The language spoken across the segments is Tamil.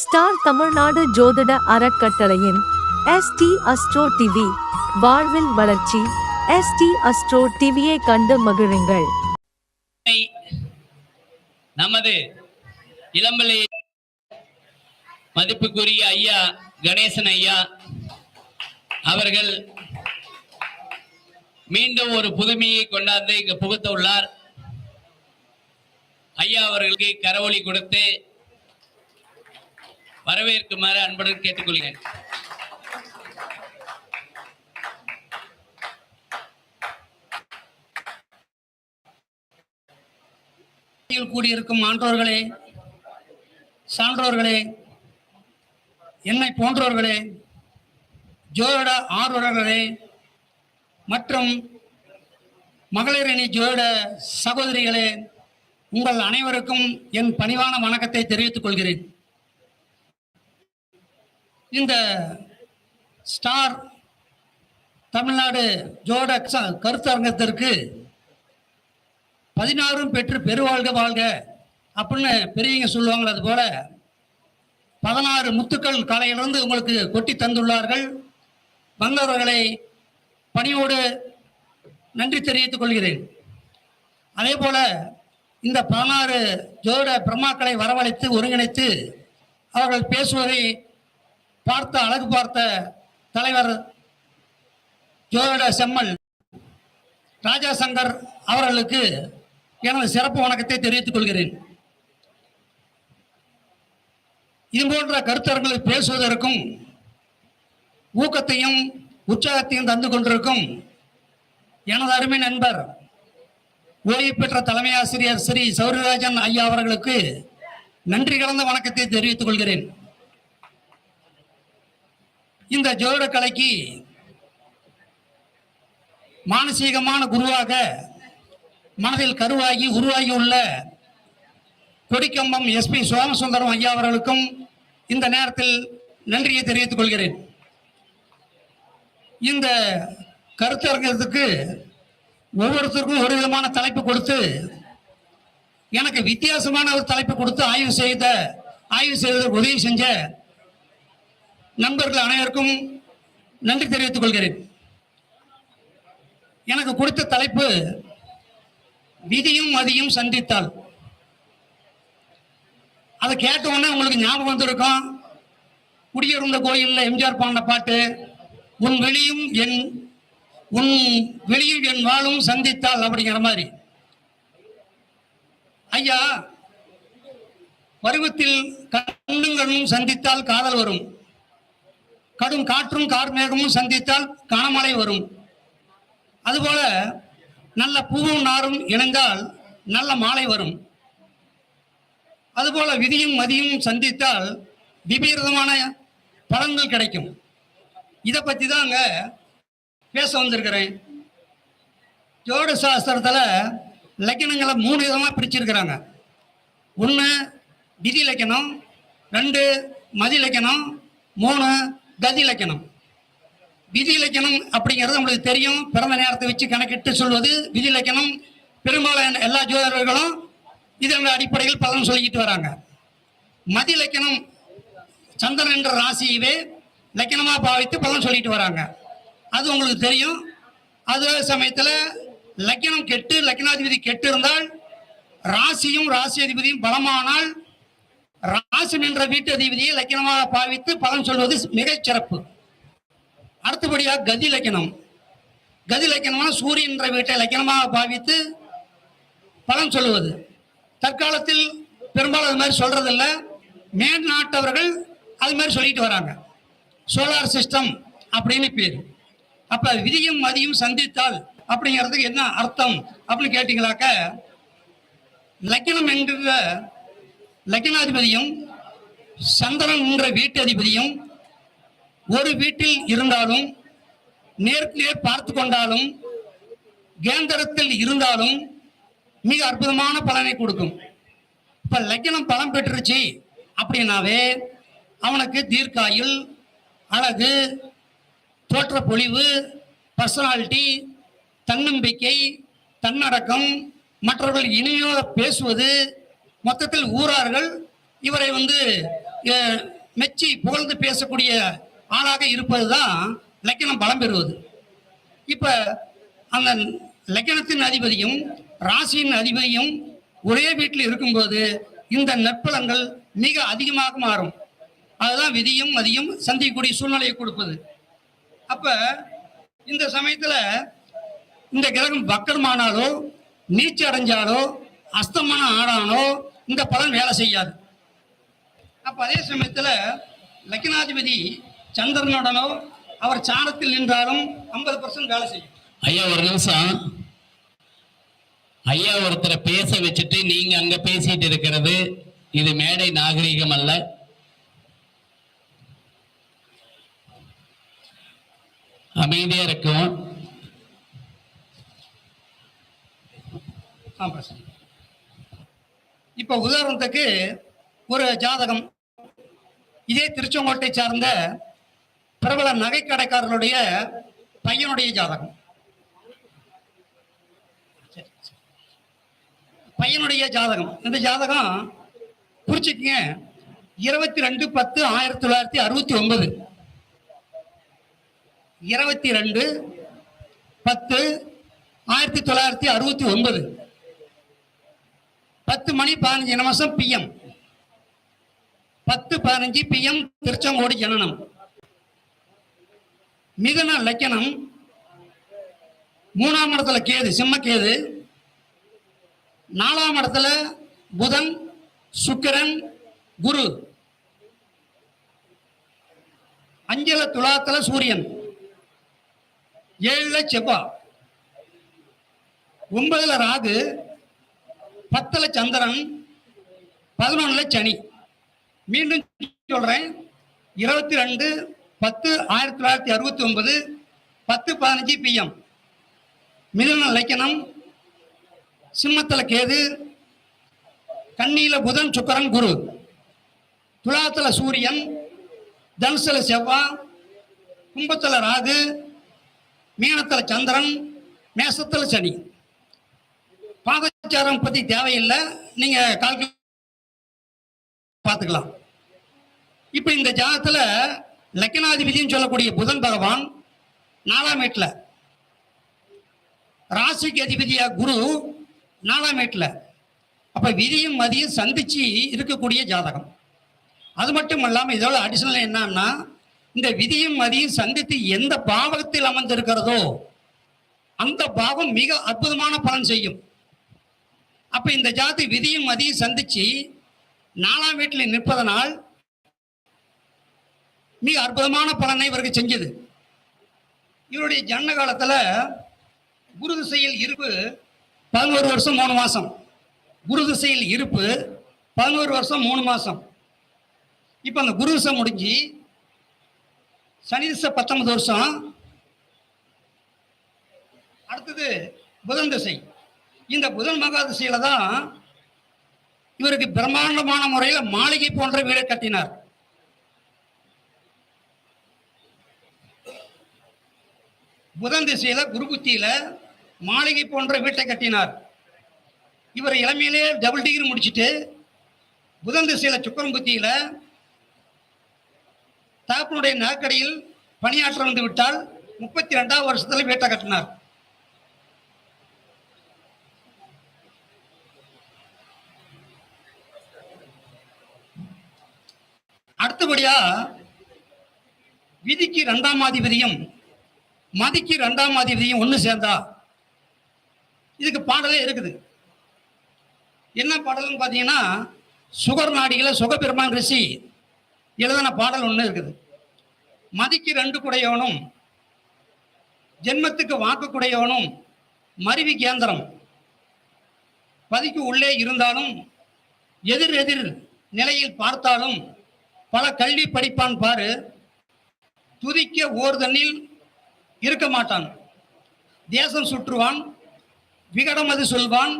ஸ்டார் தமிழ்நாடு ஜோதிட அறக்கட்டளையின் எஸ்டி அஸ்ட்ரோ டிவி வாழ்வில் வளர்ச்சி. எஸ்டி அஸ்ட்ரோ டிவியை கண்டு மகிழுங்கள். நமது இளம்பிள்ளை மதிப்புக்குரிய ஐயா கணேசன் ஐயா அவர்கள் மீண்டும் ஒரு புதுமையை கொண்டாந்து இங்கு புகுத்த உள்ளார். ஐயா அவர்களுக்கு கரவொலி கொடுத்து வரவேற்குமாறு அன்புடன் கேட்டுக்கொள்கிறேன். கூடியிருக்கும் ஆன்றோர்களே சான்றோர்களே என்னை போன்றோர்களே ஜோதிட ஆர்வலர்களே மற்றும் மகளிரணி அணி ஜோதிட சகோதரிகளே உங்கள் அனைவருக்கும் என் பணிவான வணக்கத்தை தெரிவித்துக் கொள்கிறேன். இந்த ஸ்டார் தமிழ்நாடு ஜோட ச- கருத்தரங்கத்திற்கு பதினாறும் பெற்று பெருவாழ்க வாழ்க அப்படின்னு பெரியவங்க சொல்லுவாங்களே அது போல பதினாறு முத்துக்கள் காலையிலிருந்து உங்களுக்கு கொட்டி தந்துள்ளார்கள். வந்தவர்களை பணியோடு நன்றி தெரிவித்துக் கொள்கிறேன். அதே போல இந்த பதினாறு ஜோட பிரம்மாக்களை வரவழைத்து ஒருங்கிணைத்து அவர்கள் பேசுவதை பார்த்த அழகு பார்த்த தலைவர் ஜோதிட செம்மல் ராஜா சங்கர் அவர்களுக்கு எனது சிறப்பு வணக்கத்தை தெரிவித்துக் கொள்கிறேன். இது போன்ற கருத்தரங்களை பேசுவதற்கும் ஊக்கத்தையும் உற்சாகத்தையும் தந்து கொண்டிருக்கும் எனது அருமை நண்பர் ஓய்வு பெற்ற தலைமை ஆசிரியர் ஸ்ரீ சௌரியராஜன் ஐயா அவர்களுக்கு நன்றி கலந்த வணக்கத்தை தெரிவித்துக் கொள்கிறேன். இந்த ஜோதிட கலைக்கு மானசீகமான குருவாக மனதில் கருவாகி உருவாகியுள்ள கொடிக்கம்பம் எஸ்பி சோமசுந்தரம் ஐயா அவர்களுக்கும் இந்த நேரத்தில் நன்றியை தெரிவித்துக் கொள்கிறேன். இந்த கருத்தரங்கத்துக்கு ஒவ்வொருத்தருக்கும் ஒரு விதமான தலைப்பு கொடுத்து எனக்கு வித்தியாசமான ஒரு தலைப்பு கொடுத்து ஆய்வு செய்த ஆய்வு செய்வதற்கு உதவி செஞ்ச நண்பர்கள் அனைவருக்கும் நன்றி தெரிவித்துக் கொள்கிறேன். எனக்கு கொடுத்த தலைப்பு விதியும் மதியும் சந்தித்தால். அதை கேட்ட உடனே உங்களுக்கு ஞாபகம் வந்திருக்கும். குடியிருந்த கோயிலில் எம்ஜிஆர் பாடின பாட்டு உன் வெளியும் என் உன் வெளியும் என் வாழும் சந்தித்தால் அப்படிங்கிற மாதிரி. ஐயா பருவத்தில் கண்ணுங்களும் சந்தித்தால் காதல் வரும். கடும் காற்றும் கார்மேகமும் சந்தித்தால் கனமழை வரும். அதுபோல நல்ல பூவும் நாரும் இணைந்தால் நல்ல மாலை வரும். அதுபோல விதியும் மதியும் சந்தித்தால் விபரீதமான பலன்கள் கிடைக்கும். இதை பற்றி தான் அங்கே பேச வந்திருக்கிறேன். ஜோட சாஸ்திரத்தில் லக்கணங்களை மூணு விதமாக பிரிச்சிருக்கிறாங்க. ஒன்று விதி லக்கணம் ரெண்டு மதி லக்கணம் மூணு கதி இலக்கணம். விதி இலக்கணம் அப்படிங்கிறது நம்மளுக்கு தெரியும். பிறந்த நேரத்தை வச்சு கணக்கிட்டு சொல்வது விதி இலக்கணம். பெரும்பாலான எல்லா ஜோதிடர்களும் இதன் அடிப்படையில் பலன் சொல்லிக்கிட்டு வராங்க. மதி இலக்கணம் சந்திரன் என்ற ராசியவே லக்கணமாக பாவித்து பலன் சொல்லிட்டு வராங்க. அது உங்களுக்கு தெரியும். அதே சமயத்தில் லக்கணம் கெட்டு லக்கணாதிபதி கெட்டு இருந்தால் ராசியும் ராசி அதிபதியும் பலமானால் ராசன் என்ற வீட்டு அதிபதியை லக்கணமாக பாவித்து பலன் சொல்வது மிகச் சிறப்பு. அடுத்தபடியாக கதி லக்கணம் கதி லக்கணமான சூரியன் என்ற வீட்டை லக்கணமாக பாவித்து பலன் சொல்லுவது தற்காலத்தில் பெரும்பாலும் அது மாதிரி சொல்றதில்ல. மேல்நாட்டவர்கள் அது மாதிரி சொல்லிட்டு வராங்க. சோலார் சிஸ்டம் அப்படின்னு பேர். அப்ப விதியும் மதியும் சந்தித்தால் அப்படிங்கிறதுக்கு என்ன அர்த்தம் அப்படின்னு கேட்டீங்களாக்க லக்கணம் என்கிற லக்கணாதிபதியும் சந்திரன் என்ற வீட்டு அதிபதியும் ஒரு வீட்டில் இருந்தாலும் நேருக்கு நேர் பார்த்து கொண்டாலும் கேந்திரத்தில் இருந்தாலும் மிக அற்புதமான பலனை கொடுக்கும். இப்ப லக்னம் பலம் பெற்றுருச்சு அப்படின்னாவே அவனுக்கு தீர்க்காயுள் அழகு தோற்ற பொழிவு பர்சனாலிட்டி தன்னம்பிக்கை தன்னடக்கம் மற்றவர்கள் இனியோட பேசுவது மொத்தத்தில் ஊரார்கள் இவரை வந்து மெச்சி புகழ்ந்து பேசக்கூடிய ஆளாக இருப்பது தான் லக்கணம் பலம் பெறுவது. இப்போ அந்த லக்கணத்தின் அதிபதியும் ராசியின் அதிபதியும் ஒரே வீட்டில் இருக்கும்போது இந்த நற்பலங்கள் மிக அதிகமாக மாறும். அதுதான் விதியும் மதியும் சந்திக்கக்கூடிய சூழ்நிலையை கொடுப்பது. அப்போ இந்த சமயத்தில் இந்த கிரகம் வக்கரமானாலோ நீச்சல் அடைஞ்சாலோ அஸ்தமனம் ஆடானோ இந்த பலன் வேலை செய்யாது. அப்ப அதே சமயத்துல லக்னாதிபதி சந்திரனுடனோ அவர் சாணத்தில் நின்றாலும் ஐம்பது பர்சன்ட் வேலை செய்யும். ஐயா ஒரு நிமிஷம். ஐயா ஒருத்தரை பேச வச்சுட்டு நீங்க அங்க பேசிட்டு இருக்கிறது இது மேடை நாகரிகம் அல்ல. அமைதியா இருக்கும் ஆ பிரச்சனை இப்போ உதாரணத்துக்கு ஒரு ஜாதகம். இதே திருச்செங்கோட்டை சார்ந்த பிரபல நகைக்கடைக்காரர்களுடைய பையனுடைய ஜாதகம். பையனுடைய ஜாதகம். இந்த ஜாதகம் குறிச்சிக்கங்க. இருபத்தி ரெண்டு பத்து ஆயிரத்தி தொள்ளாயிரத்தி அறுபத்தி ஒன்பது. இருபத்தி ரெண்டு பத்து ஆயிரத்தி தொள்ளாயிரத்தி அறுபத்தி ஒன்பது. பத்து மணி பதினஞ்சு நிமிஷம் பிஎம் பத்து பதினஞ்சு பிஎம் திருச்செங்கோடு ஜனனம். மிதுன லக்கணம் மூணாம் இடத்துல கேது சிம்மக்கேது நாலாம் இடத்துல புதன் சுக்கிரன் குரு. அஞ்சல துலாத்துல சூரியன். ஏழுல செவ்வா. ஒன்பதுல ராகு. பத்துல சந்திரன் பதினொன்னுல சனி. மீண்டும் சொல்றேன். இருபத்தி ரெண்டு பத்து ஆயிரத்தி தொள்ளாயிரத்தி அறுபத்தி ஒன்பது பத்து பதினஞ்சு பிஎம் மிதுன லக்கணம் சிம்மத்தில் கேது கன்னியில புதன் சுக்கரன் குரு. துலாத்துல சூரியன் தனுசுல செவ்வாய் கும்பத்துல ராகு மீனத்துல சந்திரன் மேசத்துல சனி. பாதச்சாரம் பத்தி தேவையில்லை. நீங்க கால்கு பார்த்துக்கலாம். இப்ப இந்த ஜாதத்துல லக்கணாதிபதினு சொல்லக்கூடிய புதன் பகவான் நாலாம் வீட்டில். ராசிக்கு அதிபதியா குரு நாலாம் வீட்டில். அப்ப விதியும் மதியும் சந்திச்சு இருக்கக்கூடிய ஜாதகம். அது மட்டும் இல்லாமல் இதோட அடிஷனல் என்னன்னா இந்த விதியும் மதியும் சந்தித்து எந்த பாவகத்தில் அமர்ந்திருக்கிறதோ அந்த பாவம் மிக அற்புதமான பலன் செய்யும். அப்ப இந்த ஜாதி விதியும் மதியும் சந்திச்சு நாலாம் வீட்டில் நிற்பதனால் மிக அற்புதமான பலனை இவருக்கு செஞ்சது. இவருடைய ஜன்ன காலத்தில் குரு திசையில் இருப்பு பதினோரு வருஷம் மூணு மாசம். குரு திசையில் இருப்பு பதினோரு வருஷம் மூணு மாசம். இப்போ அந்த குரு திசை முடிஞ்சு சனி திசை பத்தொன்பது வருஷம். அடுத்தது புதன் திசை. இந்த புதன் மகாதிசையில தான் இவருக்கு பிரம்மாண்டமான முறையில் மாளிகை போன்ற வீடை கட்டினார். புதன் திசையில குருபுத்தியில மாளிகை போன்ற வீட்டை கட்டினார். இவர் இளமையிலே டபுள் டிகிரி முடிச்சிட்டு புதன் திசையில சுக்கரம் புத்தியில தாப்பனுடைய நகைக்கடையில் பணியாற்ற வந்து விட்டால் முப்பத்தி ரெண்டாவது வருஷத்துல வீட்டை கட்டினார். அடுத்தபடியா விதிக்கு ரெண்டாம் அதிபதியும் மதிக்கு ரெண்டாம் அதிபதியும் ஒன்று சேர்ந்தா இதுக்கு பாடலே இருக்குது. என்ன பாடல்னு பார்த்தீங்கன்னா சுகர் நாடிகளை சுகபெருமான் ரிஷி எழுதின பாடல் ஒன்று இருக்குது. மதிக்கு ரெண்டு குடையவனும் ஜென்மத்துக்கு வாக்கு குடையவனும் மருவி கேந்திரம். பதிக்கு உள்ளே இருந்தாலும் எதிர் எதிர் நிலையில் பார்த்தாலும் பல கல்வி படிப்பான் பாரு துதிக்க ஓர் தண்ணில் இருக்க மாட்டான். தேசம் சுற்றுவான் விகடமது சொல்வான்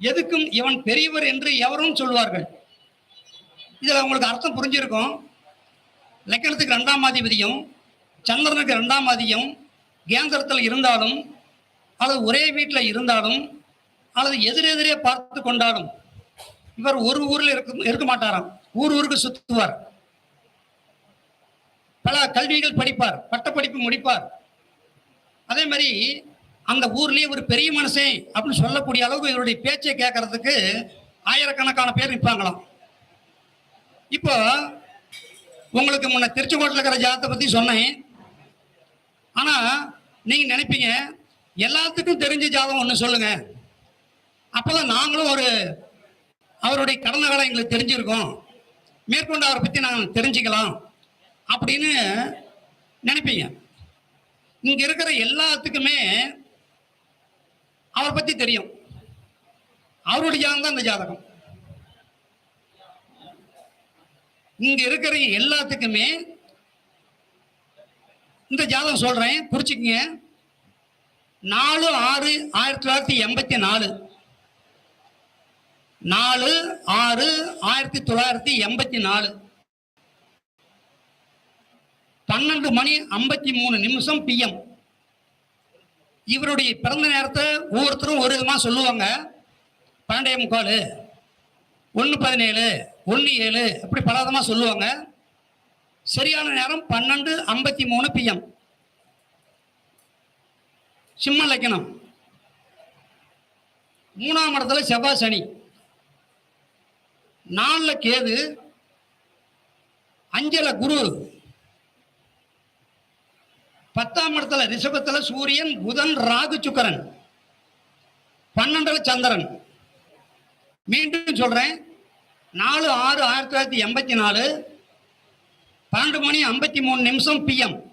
எதுக்கும் இவன் பெரியவர் என்று எவரும் சொல்வார்கள். இதில் உங்களுக்கு அர்த்தம் புரிஞ்சிருக்கும். லக்கணத்துக்கு ரெண்டாம் அதிபதியும் சந்திரனுக்கு ரெண்டாம் அதியும் கேந்திரத்தில் இருந்தாலும் அல்லது ஒரே வீட்டில் இருந்தாலும் அல்லது எதிரெதிரே பார்த்து கொண்டாலும் இவர் ஒரு ஊரில் இருக்க இருக்க மாட்டாராம். ஊர் ஊருக்கு சுத்துவார். பல கல்விகள் படிப்பார் பட்டப்படிப்பு முடிப்பார். அதே மாதிரி அந்த ஊர்லயே ஒரு பெரிய மனுஷன் அப்படின்னு சொல்லக்கூடிய அளவுக்கு இவருடைய பேச்சை கேட்கறதுக்கு ஆயிரக்கணக்கான பேர் நிற்பாங்களாம். இப்போ உங்களுக்கு முன்ன திருச்செங்கோட்டில் இருக்கிற ஜாதத்தை பத்தி சொன்னேன். ஆனா நீங்க நினைப்பீங்க எல்லாத்துக்கும் தெரிஞ்ச ஜாதகம் ஒன்று சொல்லுங்க. அப்போதான் நாங்களும் ஒரு அவருடைய கடந்த காலம் எங்களுக்கு தெரிஞ்சிருக்கோம். மேற்கொண்டு அவரை பத்தி நான் தெரிஞ்சுக்கலாம் அப்படின்னு நினைப்பீங்க. இங்க இருக்கிற எல்லாத்துக்குமே அவரை பத்தி தெரியும். அவருடைய ஜாதகம் தான் இந்த ஜாதகம். இங்க இருக்கிற எல்லாத்துக்குமே இந்த ஜாதகம் சொல்றேன் குறிச்சுக்கங்க நாலு ஆறு ஆயிரத்தி தொள்ளாயிரத்தி எண்பத்தி நாலு. நாலு ஆறு ஆயிரத்தி தொள்ளாயிரத்தி எண்பத்தி நாலு. பன்னெண்டு மணி ஐம்பத்தி மூணு நிமிஷம் பிஎம் இவருடைய பிறந்த நேரத்தை ஒவ்வொருத்தரும் ஒரு விதமாக சொல்லுவாங்க. பன்னெண்டே முக்கால் ஒன்று பதினேழு ஒன்று ஏழு அப்படி பல விதமாக சொல்லுவாங்க. சரியான நேரம் பன்னெண்டு ஐம்பத்தி மூணு பிஎம் சிம்ம லக்கணம். மூணாம் இடத்துல செவ்வாய் சனி. நாலுல கேது அஞ்சல குரு. பத்தாம் இடத்துல ரிஷபத்துல சூரியன் புதன் ராகு சுக்கரன். பன்னெண்டுல சந்திரன். மீண்டும் சொல்றேன் நாலு ஆறு ஆயிரத்தி தொள்ளாயிரத்தி எண்பத்தி நாலு பன்னெண்டு மணி ஐம்பத்தி மூணு நிமிஷம் பிஎம்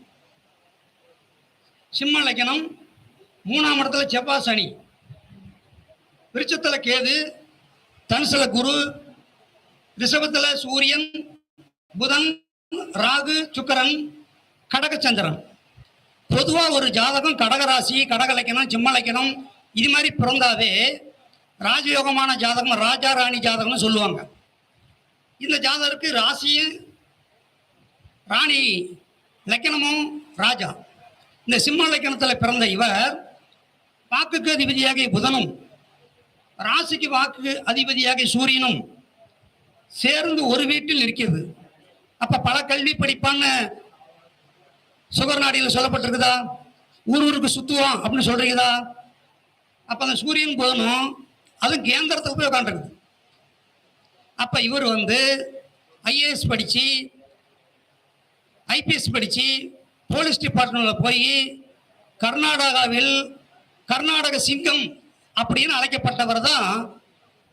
சிம்ம லக்கணம் மூணாம் இடத்துல செவ்வாய் சனி. விருச்சத்தில் கேது தனுசுல குரு ரிஷபத்துல சூரியன் புதன் ராகு சுக்கரன் கடகச்சந்திரன். பொதுவா ஒரு ஜாதகம் கடகராசி கடகலக்கணம் சிம்ம லக்கணம் இது மாதிரி பிறந்தாவே ராஜயோகமான ஜாதகம் ராஜா ராணி ஜாதகம்னு சொல்லுவாங்க. இந்த ஜாதகருக்கு ராசியும் ராணி லக்கணமும் ராஜா. இந்த சிம்ம லக்கணத்தில் பிறந்த இவர் வாக்குக்கு அதிபதியாகிய புதனும் ராசிக்கு வாக்கு அதிபதியாகிய சூரியனும் சேர்ந்து ஒரு வீட்டில் இருக்கிறது. அப்ப பல கல்வி படிப்பான்னு சுகர் நாடியில் சொல்லப்பட்டிருக்குதா? ஊர் ஊருக்கு சுத்துவோம் அப்படின்னு சொல்றீங்கதா அப்ப அந்த சூரியன் புதனும் அது கேந்திரத்துக்கு போய் உட்காந்துருக்குது அப்ப இவர் வந்து ஐஏஎஸ் படிச்சு ஐபிஎஸ் படிச்சு போலீஸ் டிபார்ட்மெண்ட்ல போய் கர்நாடகாவில் கர்நாடக சிங்கம் அப்படின்னு அழைக்கப்பட்டவர் தான்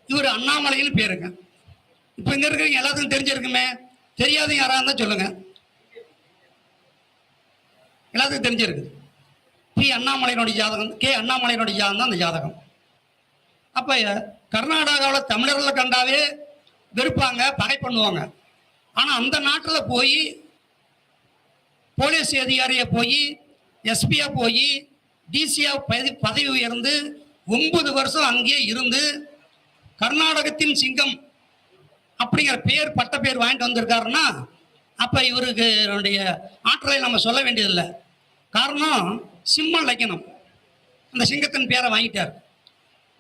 இவர் அண்ணாமலைன்னு பேருங்க. இப்போ இங்க இருக்கிறவங்க எல்லாத்துக்கும் தெரிஞ்சிருக்குமே. தெரியாத யாரா இருந்தா சொல்லுங்க. எல்லாத்துக்கும் தெரிஞ்சிருக்கு. பி அண்ணாமலையினுடைய ஜாதகம் கே அண்ணாமலையினுடைய ஜாதகம் தான் அந்த ஜாதகம். அப்ப கர்நாடகாவில் தமிழர்களை கண்டாவே வெறுப்பாங்க பகை பண்ணுவாங்க. ஆனா அந்த நாட்டில் போய் போலீஸ் அதிகாரியை போய் எஸ்பியா போய் டிசியா பதவி பதவி உயர்ந்து ஒன்பது வருஷம் அங்கேயே இருந்து கர்நாடகத்தின் சிங்கம் அப்படிங்கிற பேர் பட்ட பேர் வாங்கிட்டு வந்திருக்காருன்னா அப்ப இவருக்கு ஆற்றலை நம்ம சொல்ல வேண்டியதில்லை. காரணம் சிம்ம லக்கணம். அந்த சிங்கத்தின் பேரை வாங்கிட்டார்.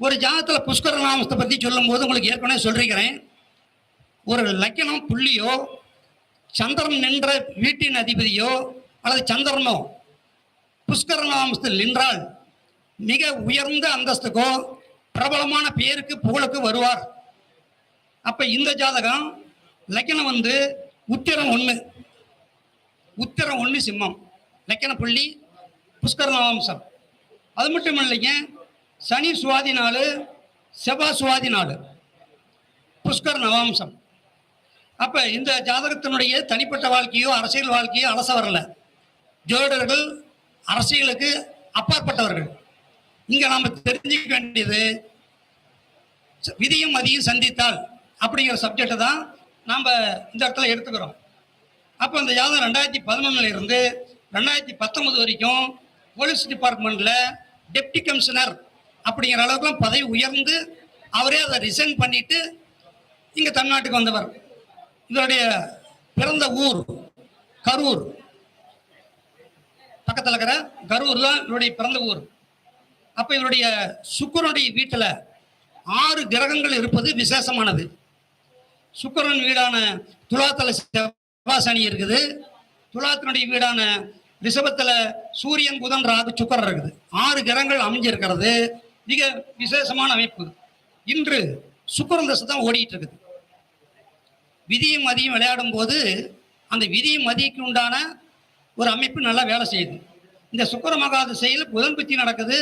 ஒரு ஜாதத்தில் புஷ்கர நாமத்தை பற்றி சொல்லும்போது உங்களுக்கு ஏற்கனவே சொல்லிருக்கிறேன். ஒரு லக்கணம் புள்ளியோ சந்திரன் நின்ற வீட்டின் அதிபதியோ அல்லது சந்திரனோ புஷ்கர நாமத்தில் நின்றால் மிக உயர்ந்த அந்தஸ்துக்கோ பிரபலமான பேருக்கு புகழுக்கு வருவார். அப்ப இந்த ஜாதகம் லக்கணம் வந்து உத்திரம் ஒண்ணு. உத்திரம் ஒண்ணு சிம்மம். லக்கண புள்ளி புஷ்கர நவாம்சம் அது மட்டும் இல்லைங்க சனி சுவாதி நாள் செவ்வாய் சுவாதி நாள் புஷ்கர நவாம்சம் அப்போ இந்த ஜாதகத்தினுடைய தனிப்பட்ட வாழ்க்கையோ அரசியல் வாழ்க்கையோ அலச வரல. ஜோதிடர்கள் அரசியலுக்கு அப்பாற்பட்டவர்கள். இங்கே நாம் தெரிஞ்சுக்க வேண்டியது விதியும் மதியும் சந்தித்தால் அப்படிங்கிற சப்ஜெக்டை தான் நாம் இந்த இடத்துல எடுத்துக்கிறோம். அப்போ இந்த யாதம் ரெண்டாயிரத்தி பதினொன்னுலேருந்து ரெண்டாயிரத்தி பத்தொன்பது வரைக்கும் போலீஸ் டிபார்ட்மெண்ட்டில் டெப்டி கமிஷனர் அப்படிங்கிற அளவுக்கு பதவி உயர்ந்து அவரே அதை ரிசைன் பண்ணிவிட்டு இங்கே தமிழ்நாட்டுக்கு வந்தவர். இவருடைய பிறந்த ஊர் கரூர். பக்கத்தில் இருக்கிற கரூர் தான் இவருடைய பிறந்த ஊர். அப்போ இவருடைய சுக்கரனுடைய வீட்டில் ஆறு கிரகங்கள் இருப்பது விசேஷமானது. சுக்கரன் வீடான துலாத்தல செவ்வாசனி இருக்குது. துலாத்தினுடைய வீடான ரிஷபத்தில் சூரியன் புதன் ராகு சுக்கரன் இருக்குது. ஆறு கிரகங்கள் அமைஞ்சிருக்கிறது. மிக விசேஷமான அமைப்பு. இன்று சுக்கரன் தசை தான் ஓடிட்டு இருக்குது. விதியும் மதியும் விளையாடும் போது அந்த விதியும் மதிக்கு உண்டான ஒரு அமைப்பு நல்லா வேலை செய்யுது. இந்த சுக்கர மகாதிசையில் புதன் புத்தி நடக்குது.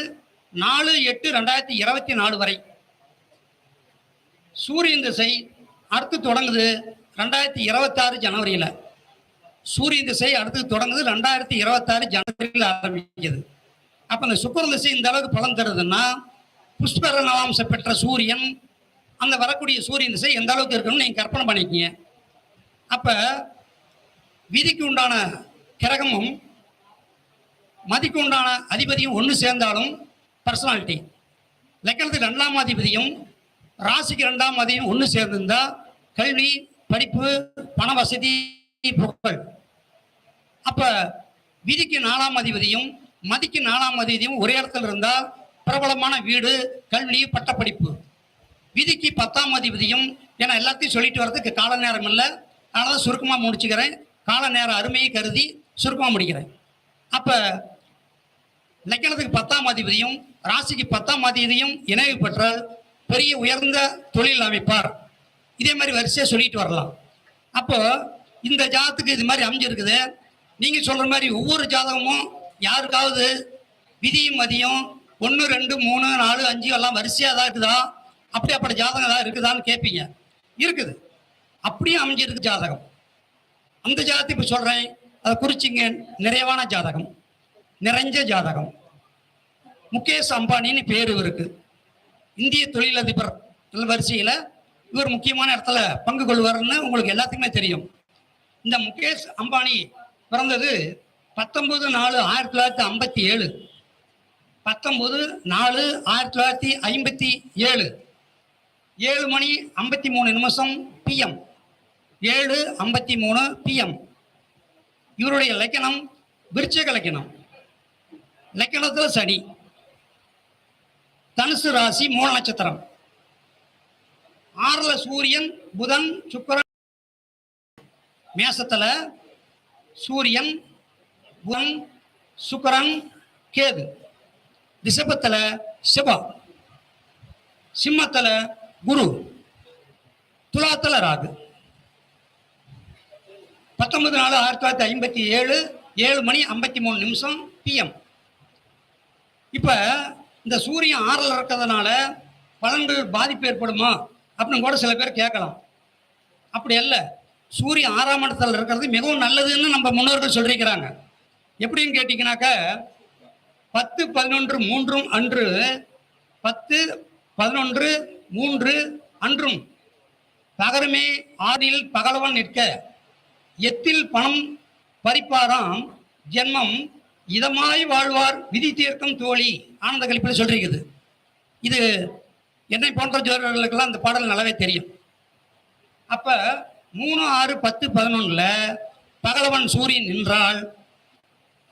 நாலு எட்டு ரெண்டாயிரத்தி இருபத்தி நாலு வரை. சூரியன் திசை அடுத்து தொடங்குது ரெண்டாயிரத்தி இருபத்தாறு ஜனவரியில். சூரியன் திசை அடுத்து தொடங்குது ரெண்டாயிரத்தி இருபத்தாறு ஜனவரியில் ஆரம்பிக்குது. அப்போ இந்த சுக்கர திசை இந்த அளவுக்கு பலன் தருதுன்னா புஷ்பர நவாம்சம் பெற்ற சூரியன் அந்த வரக்கூடிய சூரியன் திசை எந்த அளவுக்கு இருக்குன்னு நீங்கள் கற்பனை பண்ணிக்கீங்க. அப்போ விதிக்கு உண்டான கிரகமும் மதிக்கு உண்டான அதிபதியும் ஒன்று சேர்ந்தாலும் பர்சனாலிட்டி லக்கணத்துக்கு ரெண்டாம் அதிபதியும் ராசிக்கு ரெண்டாம் அதிபதியும் ஒன்று சேர்ந்திருந்தால் கல்வி படிப்பு பண வசதி புகழ். அப்ப விதிக்கு நாலாம் அதிபதியும் மதிக்கு நாலாம் அதிபதியும் ஒரே இடத்துல இருந்தால் பிரபலமான வீடு கல்வி பட்டப்படிப்பு. விதிக்கு பத்தாம் அதிபதியும் ஏன்னா எல்லாத்தையும் சொல்லிட்டு வர்றதுக்கு கால நேரம் இல்லை. அதனால சுருக்கமாக முடிச்சுக்கிறேன். கால நேரம் அருமையை கருதி சுருக்கமாக முடிக்கிறேன். அப்போ லக்கணத்துக்கு பத்தாம் அதிபதியும் ராசிக்கு பத்தாம் அதிபதியும் இணைவு பெற்றால் பெரிய உயர்ந்த தொழில் அமைப்பார். இதே மாதிரி வரிசையாக சொல்லிட்டு வரலாம். அப்போது இந்த ஜாதத்துக்கு இது மாதிரி அமைஞ்சிருக்குது நீங்கள் சொல்கிற மாதிரி ஒவ்வொரு ஜாதகமும் யாருக்காவது விதியும் மதியம் ஒன்று ரெண்டு மூணு நாலு அஞ்சு எல்லாம் வரிசையாக தான் இருக்குதா? அப்படி அப்படி ஜாதகம் ஏதாவது இருக்குதான்னு கேட்பீங்க இருக்குது. அப்படியும் அமைஞ்சிருக்கு ஜாதகம். அந்த ஜாதத்தை இப்போ சொல்கிறேன் அதை குறிச்சிங்க. நிறைவான ஜாதகம். நிறைஞ்ச ஜாதகம். முகேஷ் அம்பானின்னு பேர் இருக்குது இந்திய தொழிலதிபர் வரிசையில் இவர் முக்கியமான இடத்துல பங்கு கொள்வார்னு உங்களுக்கு எல்லாத்துக்குமே தெரியும். இந்த முகேஷ் அம்பானி பிறந்தது பத்தொன்பது நாலு ஆயிரத்தி தொள்ளாயிரத்தி ஐம்பத்தி ஏழு. பத்தொன்பது நாலு ஆயிரத்தி தொள்ளாயிரத்தி ஐம்பத்தி ஏழு. ஏழு மணி ஐம்பத்தி மூணு நிமிஷம் பிஎம் ஏழு ஐம்பத்தி மூணு பிஎம் இவருடைய லக்கணம் விருச்சக லக்கணம். லக்கணத்தில் சனி. தனுசு ராசி மூல நட்சத்திரம். ஆறுல சூரியன் புதன் சுக்கரன். மேசத்துல சூரியன் புதன் சுக்கரன் கேது. ரிஷபத்துல சிவா. சிம்மத்துல குரு. துலாத்துல ராகு. பத்தொன்பது நாலு ஆயிரத்தி தொள்ளாயிரத்தி ஐம்பத்தி ஏழு ஏழு மணி ஐம்பத்தி மூணு நிமிஷம் பிஎம் இப்போ இந்த சூரியன் ஆறில் இருக்கிறதுனால பலன்கள் பாதிப்பு ஏற்படுமா? அப்படின்னு கூட சில பேர் கேட்கலாம். அப்படி அல்ல. சூரியன் ஆறாம் இடத்துல இருக்கிறது மிகவும் நல்லதுன்னு நம்ம முன்னோர்கள் சொல்லியிருக்கிறாங்க. எப்படின்னு கேட்டிங்கனாக்க பத்து பதினொன்று மூன்றும் அன்று பத்து பதினொன்று மூன்று அன்றும் பகரமே ஆறில் பகலவன் நிற்க எத்தில் பணம் பறிப்பாராம் ஜென்மம் இதமாய் வாழ்வார் விதி தீர்க்கும் தோழி ஆனந்த கழிப்பில் சொல்லியிருக்குது இது என்னை போன்ற ஜோதிடர்களுக்கெல்லாம் அந்த பாடல் நல்லாவே தெரியும். அப்போ மூணு ஆறு பத்து பதினொன்றில் பகலவன் சூரியன் நின்றால்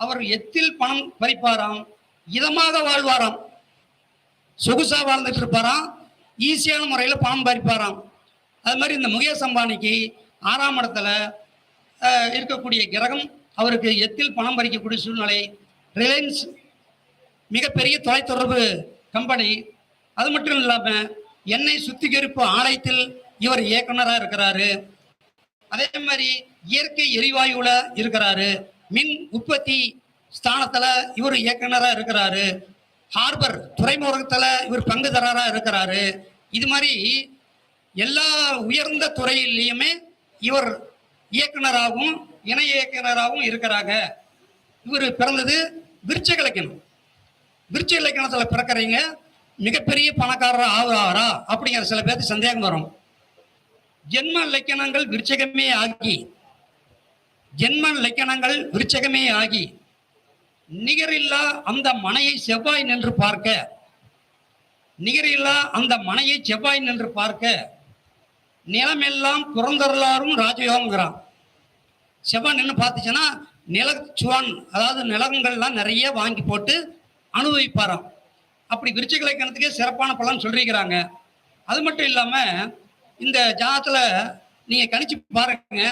அவர் எத்தில் பணம் பறிப்பாராம் இதமாக வாழ்வாராம். சொகுசாக வாழ்ந்துட்டு இருப்பாராம் ஈஸியான முறையில் பணம் பறிப்பாராம். அது மாதிரி இந்த முகேஷ் அம்பானிக்கு ஆறாம் இடத்துல இருக்கக்கூடிய கிரகம் அவருக்கு எத்தில் பணம் பறிக்கக்கூடிய சூழ்நிலை ரிலையன்ஸ் மிகப்பெரிய தொலைத்தொடர்பு கம்பெனி அது மட்டும் இல்லாமல் எண்ணெய் சுத்திகரிப்பு ஆலயத்தில் இவர் இயக்குனராக இருக்கிறாரு. அதே மாதிரி இயற்கை எரிவாயுல இருக்கிறாரு. மின் உற்பத்தி ஸ்தானத்துல இவர் இயக்குனராக இருக்கிறாரு. ஹார்பர் துறைமுகத்துல இவர் பங்குதாரராக இருக்கிறாரு. இது மாதிரி எல்லா உயர்ந்த துறையிலையுமே இவர் இயக்குனராகவும் இணை இயக்குனராகவும் இருக்கிறாங்க. இவர் பிறந்தது விருட்ச இலக்கணம். விருட்ச இலக்கணத்தில் பிறக்கிறீங்க. மிகப்பெரிய பணக்காரர் ஆகுறாரா அப்படிங்கிற சில பேருக்கு சந்தேகம் வரும். ஜென்ம இலக்கணங்கள் விருச்சகமே ஆகி ஜென்ம லக்கணங்கள் விருச்சகமே ஆகி நிகரில்லா அந்த மனையை செவ்வாய் நின்று பார்க்க நிகரில்லா அந்த மனையை செவ்வாய் நின்று பார்க்க நிலமெல்லாம் புறந்தரலாரும் ராஜயோகங்கிறான். செவ்வாய் நின்று பார்த்துச்சுன்னா சுவான் அதாவது நிலங்கள்லாம் நிறைய வாங்கி போட்டு அனுபவிப்பாராம். அப்படி விருச்சிக இலக்கணத்துக்கே சிறப்பான பலன் சொல்லியிருக்கிறாங்க அது மட்டும் இல்லாமல் இந்த ஜாதத்தில் நீங்க கணிச்சு பாருங்க.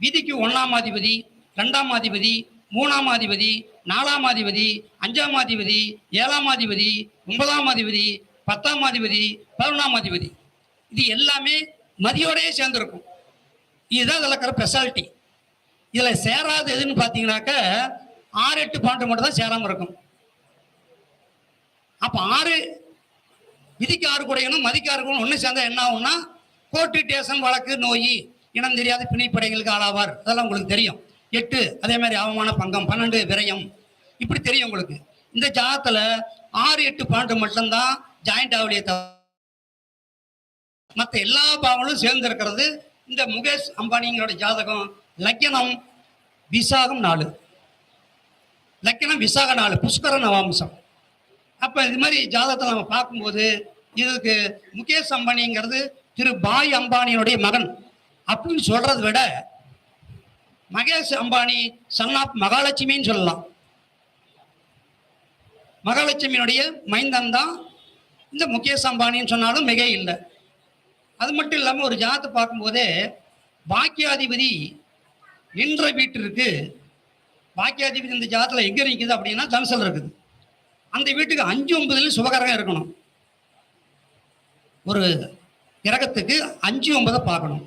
விதிக்கு ஒன்றாம் அதிபதி ரெண்டாம் அதிபதி மூணாம் அதிபதி நாலாம் அதிபதி அஞ்சாம் அதிபதி ஏழாம் அதிபதி ஒன்பதாம் அதிபதி பத்தாம் அதிபதி பதினொன்றாம் அதிபதி. இது எல்லாமே மதியோடையே சேர்ந்துருக்கும். இதுதான் இதில் இருக்கிற ஸ்பெஷாலிட்டி இதில் சேராது எதுன்னு பார்த்தீங்கன்னாக்க ஆறு எட்டு பாயிண்ட் மட்டும் தான் சேராமல் இருக்கும். அப்போ ஆறு விதிக்கு ஆறு குறையணும் மதிக்கு ஆறு குறையணும் ஒன்று சேர்ந்தா என்ன ஆகும்னா கோர்ட்டு டேஷன் வழக்கு நோய் இனம் தெரியாத பிணைப்படைகளுக்கு ஆளாவார். அதெல்லாம் உங்களுக்கு தெரியும். எட்டு அதே மாதிரி அவமான பங்கம் பன்னெண்டு விரயம். இப்படி தெரியும் உங்களுக்கு. இந்த ஜாதத்தில் ஆறு எட்டு பன்னெண்டு மட்டும்தான் ஜாயிண்ட் ஆகலையே மற்ற எல்லா பாவங்களும் சேர்ந்து இருக்கிறது. இந்த முகேஷ் அம்பானிங்களோட ஜாதகம் லக்கணம் விசாகம் நாலு. லக்கணம் விசாக நாலு புஷ்கர நவாம்சம். அப்போ இது மாதிரி ஜாதகத்தை நம்ம பார்க்கும்போது இதுக்கு முகேஷ் அம்பானிங்கிறது திரு பாய் அம்பானியினுடைய மகன். அப்படின்னு சொல்றதை விட மகேஷ் அம்பானி சன் ஆஃப் மகாலட்சுமின்னு சொல்லலாம். மகாலட்சுமியினுடைய மைந்தன் தான் இந்த முகேஷ் அம்பானின்னு சொன்னாலும் மிக இல்லை. அது மட்டும் இல்லாமல் ஒரு ஜாதத்தை பார்க்கும்போதே பாக்கியாதிபதி நின்ற வீட்டிற்கு பாக்கியாதிபதி இந்த ஜாதத்தில் எங்கே இருக்குது அப்படின்னா தனுசல் இருக்குது. அந்த வீட்டுக்கு அஞ்சு ஒன்பதுல சுபகரகம் இருக்கணும். ஒரு கிரகத்துக்கு அஞ்சு ஒன்பதை பார்க்கணும்.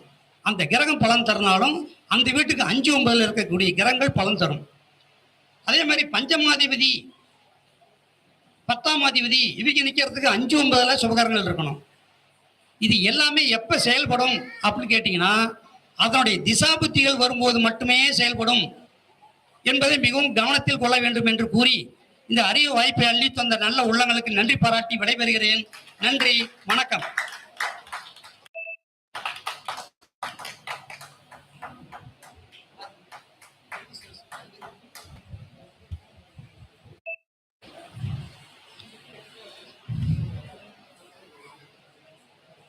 அந்த கிரகம் பலன் தரனாலும் அந்த வீட்டுக்கு அஞ்சு ஒன்பதில் இருக்கக்கூடிய கிரகங்கள் பலன் தரும். அதே மாதிரி பஞ்சமாதிபதி பத்தாம் அதிபதி இவங்க நிற்கிறதுக்கு அஞ்சு ஒன்பதுல சுபகரங்கள் இருக்கணும். இது எல்லாமே எப்போ செயல்படும் அப்படின்னு கேட்டிங்கன்னா அதனுடைய திசாபுத்திகள் வரும்போது மட்டுமே செயல்படும் என்பதை மிகவும் கவனத்தில் கொள்ள வேண்டும் என்று கூறி இந்த அரிய வாய்ப்பை அள்ளி தந்த நல்ல உள்ளங்களுக்கு நன்றி பாராட்டி விடைபெறுகிறேன். நன்றி வணக்கம்.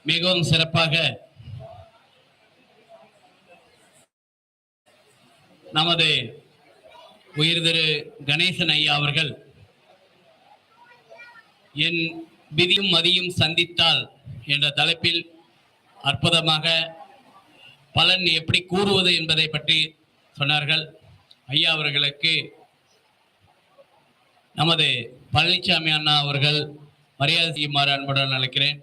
மிகவும் சிறப்பாக நமது உயிர்திரு கணேசன் ஐயா அவர்கள் என் விதியும் மதியும் சந்தித்தால் என்ற தலைப்பில் அற்புதமாக பலன் எப்படி கூறுவது என்பதை பற்றி சொன்னார்கள். ஐயா அவர்களுக்கு நமது பழனிசாமி அண்ணா அவர்கள் மரியாதை செய்யுமாறு அன்புடன் அழைக்கிறேன்.